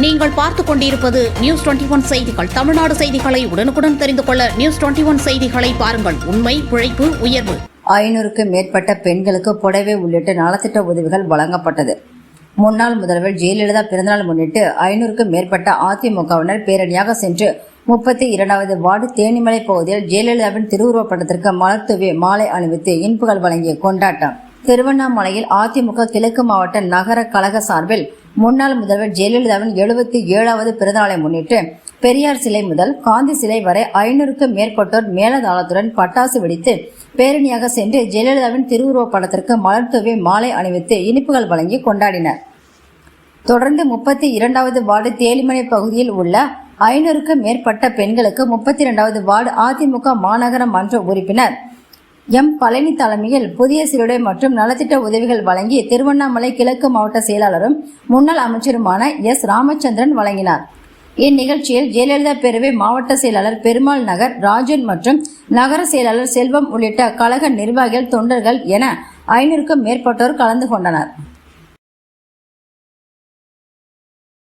நீங்கள் பார்த்துக் கொண்டிருப்பது நியூஸ் டுவெண்டி ஒன் செய்திகள். தமிழ்நாடு செய்திகளை உடனுக்குடன் தெரிந்து கொள்ள நியூஸ் டுவெண்டி ஒன் செய்திகளை பாருங்கள். உண்மை உழைப்பு உயர்வு. ஐநூறுக்கு மேற்பட்ட பெண்களுக்கு புடவை உள்ளிட்ட நலத்திட்ட உதவிகள் வழங்கப்பட்டது. முன்னாள் முதல்வர் ஜெயலலிதா பிறந்தநாள் முன்னிட்டு ஐநூறுக்கும் மேற்பட்ட அதிமுகவினர் பேரணியாக சென்று முப்பத்தி இரண்டாவது வார்டு தேனிமலை பகுதியில் ஜெயலலிதாவின் திருவுருவப் படத்திற்கு மலர் தூவி மாலை அணிவித்து இனிப்புகள் வழங்கிய கொண்டாட்டம். திருவண்ணாமலையில் அதிமுக கிழக்கு மாவட்ட நகர கழக சார்பில் முன்னாள் முதல்வர் ஜெயலலிதாவின் எழுபத்தி ஏழாவது பிறந்தநாளை முன்னிட்டு பெரியார் சிலை முதல் காந்தி சிலை வரை ஐநூறுக்கும் மேற்பட்டோர் மேலதாளத்துடன் பட்டாசு வெடித்து பேரணியாக சென்று ஜெயலலிதாவின் திருவுருவப் படத்திற்கு மலர் தூவி மாலை அணிவித்து இனிப்புகள் வழங்கி கொண்டாடினர். தொடர்ந்து முப்பத்தி இரண்டாவது வார்டு தேலிமலை பகுதியில் உள்ள ஐநூறுக்கும் மேற்பட்ட பெண்களுக்கு முப்பத்தி இரண்டாவது வார்டு அதிமுக மாநகர மன்ற உறுப்பினர் எம் பழனி தலைமையில் புதிய சீருடை மற்றும் நலத்திட்ட உதவிகள் வழங்கி திருவண்ணாமலை கிழக்கு மாவட்ட செயலாளரும் முன்னாள் அமைச்சருமான எஸ் ராமச்சந்திரன் வழங்கினார். இந்நிகழ்ச்சியில் ஜெயலலிதா பேரவை மாவட்ட செயலாளர் பெருமாள் நகர் ராஜன் மற்றும் நகர செயலாளர் செல்வம் உள்ளிட்ட கழக நிர்வாகிகள் தொண்டர்கள் என ஐநூறுக்கும் மேற்பட்டோர் கலந்து கொண்டனர்.